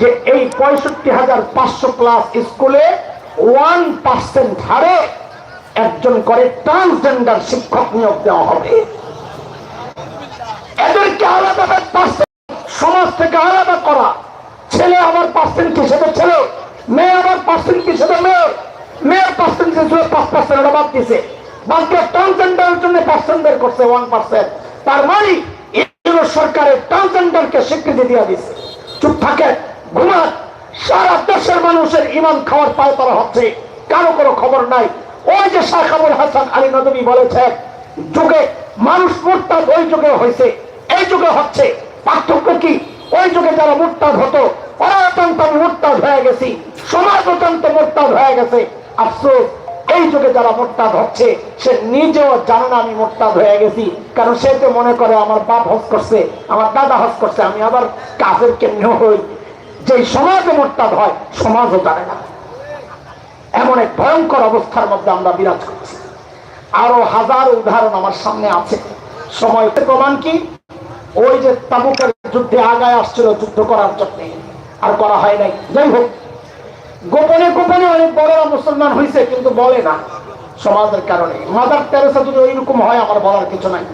যে এই পঁয়ষট্টি হাজার পাঁচশো ক্লাস স্কুলে ওয়ান পার্সেন্ট হারে একজন করে ট্রান্সজেন্ডার শিক্ষক নিয়োগ দেওয়া হবে। এদেরকে আলাদা সমাজ থেকে আলাদা করা। ছেলে আবার পার্সেন্ট হিসেবে ছেলে, মেয়ে আবার পার্সেন্ট হিসেবে মেয়ে, মেয়ের পার্সেন্ট হিসেবে পাঁচ পার্সেন্ট বাদ দিছে। বাকি ট্রান্সজেন্ডারের জন্য পার্সেন্ট বের করছে ওয়ান পার্সেন্ট তার মানে সরকারের ট্রান্সজেন্ডারকে স্বীকৃতি দিয়ে দিচ্ছে চুপ থাকে ঘুমাত সারা দেশের মানুষের ইমান খাওয়ার পায় তারা হচ্ছে কারও কোনো খবর নাই। ওই যে শাহ আবুল হাসান আলী নদী বলেছে যুগে মানুষ মোরতাদ ওই যুগে হয়েছে, এই যুগে হচ্ছে। পার্থক্য কি? ওই যুগে যারা মোরতাদ হতো হয়ে গেছি। সমাজ অত্যন্ত হয়ে গেছে। আফসোস, এই যুগে যারা মোরতাদ হচ্ছে, সে নিজেও জানে না আমি মোরতাদ হয়ে গেছি। কারণ সে তো মনে করে, আমার বাপ হজ করছে, আমার দাদা হজ করছে, আমি আবার কাজের কেমন হই? যে সমাজে মোরতাদ হয়, সমাজও জানে না। এমন এক ভয়ঙ্কর অবস্থার মধ্যে আমরা বিরাজ করছি। আরও হাজার উদাহরণ আমার সামনে আছে। সময় প্রমাণ কি? ওই যে তাবুকের যুদ্ধে আগায় আসছিল যুদ্ধ করার জন্য। আর করা হয় নাই। যাই হোক, গোপনে গোপনে অনেক বড়রা মুসলমান হয়েছে কিন্তু বলে না সমাজের কারণে। মাদার তেরেসা যদি ওইরকম হয়, আমার বলার কিছু নাই।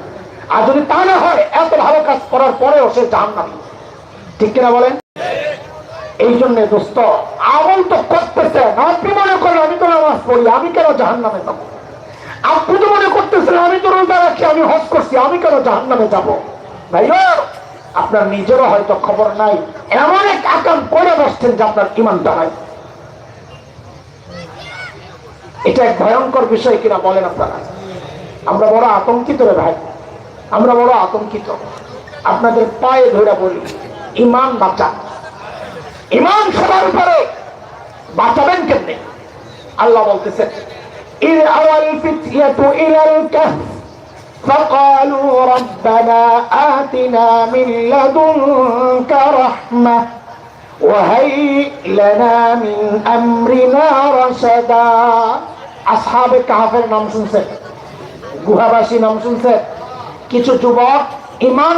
আর যদি তা না হয়, এত ভালো কাজ করার পরেও সে জান না ঠিক কিনা বলেন? এই জন্য দোস্ত, আমল তো করতেছে। আপনি মনে করেন, আমি তো নামাজ পড়ি, আমি কেন জাহান নামে যাব? আপনি তো মনে করতেছেন, আমি তো রোজা রাখি, আমি হজ করছি, আমি কেন জাহান নামে যাব? ভাই আপনার নিজেরও হয়তো খবর নাই। এমন এক আকাম করে বসছেন যে আপনার ইমানটা নাই। এটা এক ভয়ঙ্কর বিষয় কিনা বলেন আপনারা। আমরা বড় আতঙ্কিত রে ভাই। আমরা বড় আতঙ্কিত। আপনাদের পায়ে ধরে বলি, ইমান বাঁচা। ইমান সবার উপরে বাঁচাবেন কেমনে আল্লাহ বলতেছেন إذ أوى الفتية إلى الكهف فقالوا ربنا آتنا من لدنك رحمة وهيئ لنا من أمرنا رشدا أصحاب কাহাফের নাম শুনছেন গুহাবাসী নাম শুনছেন কিছু যুবক ইমান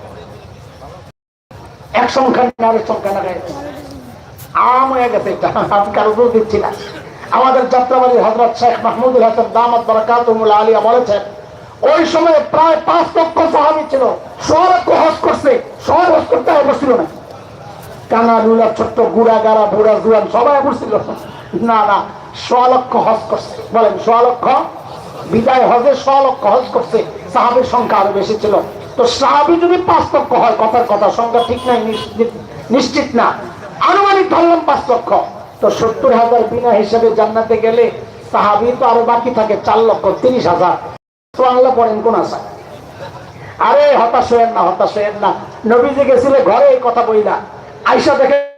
এক সংখ্যা না আরেক সংখ্যা আম গেছে দিচ্ছি না। আমাদের যাত্রাবাড়ি হজরত শেখ আলিয়া ওই প্রায় পাঁচ ছিল। করছে করতে না। কানা ছোট্ট গুড়া বুড়া জুয়ান, সবাই বসছিল না না লক্ষ হজ করছে। বলেন লক্ষ? বিদায় হজে লক্ষ হজ করছে। সাহাবের সংখ্যা আরও বেশি ছিল। তো সাহাবি যদি পাঁচ লক্ষ হয়, কথার কথা সংখ্যা ঠিক নাই নিশ্চিত- না। আনুমানিক ধরলাম পাঁচ লক্ষ। তো সত্তর হাজার বিনা হিসেবে জান্নাতে গেলে সাহাবি তো আরও বাকি থাকে, চার লক্ষ তিরিশ হাজার। আল্লাহ পড়েন কোন আশা আরে, হতাশ হয়েন না, হতাশ হয়েন না। নবীজি গেছিলে ঘরে, এই কথা বই না। আইসা দেখে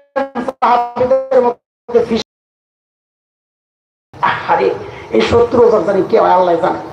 এই হাজার জানি কে আল্লাহ জানে।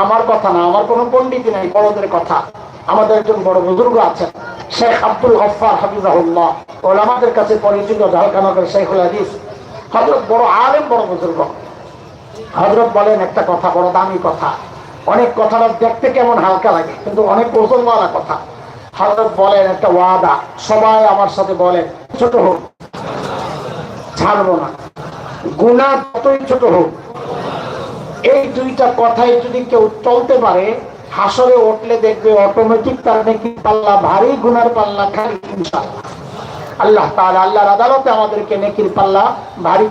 আমার কথা না, আমার কোনো পণ্ডিত নাই, বড়দের কথা। আমাদের একজন বড় বুজুর্গ আছেন, শেখ আব্দুল গফার হাফিজাহুল্লাহ। ওলামাদের কাছে পরিচিত ঝালকানগর শেখুল হাদিস। হজরত বড় আলেম, বড় বুজুর্গ। হজরত বলেন একটা কথা, বড় দামি কথা। অনেক কথাটা দেখতে কেমন হালকা লাগে, কিন্তু অনেক ওজনওয়ালা কথা। হজরত বলেন একটা ওয়াদা, সবাই আমার সাথে বলেন, ছোট হোক, ছাড়বো না। গুণা যতই ছোট হোক এই দুইটা কথাই যদি কেউ চলতে পারে, হাসরে উঠলে দেখবে অটোমেটিক তার নাকি পাল্লা, ভারী গুনার পাল্লা খালি আল্লাহ তাহলে আল্লাহর আদালতে আমাদেরকে নেকির পাল্লা, ভারী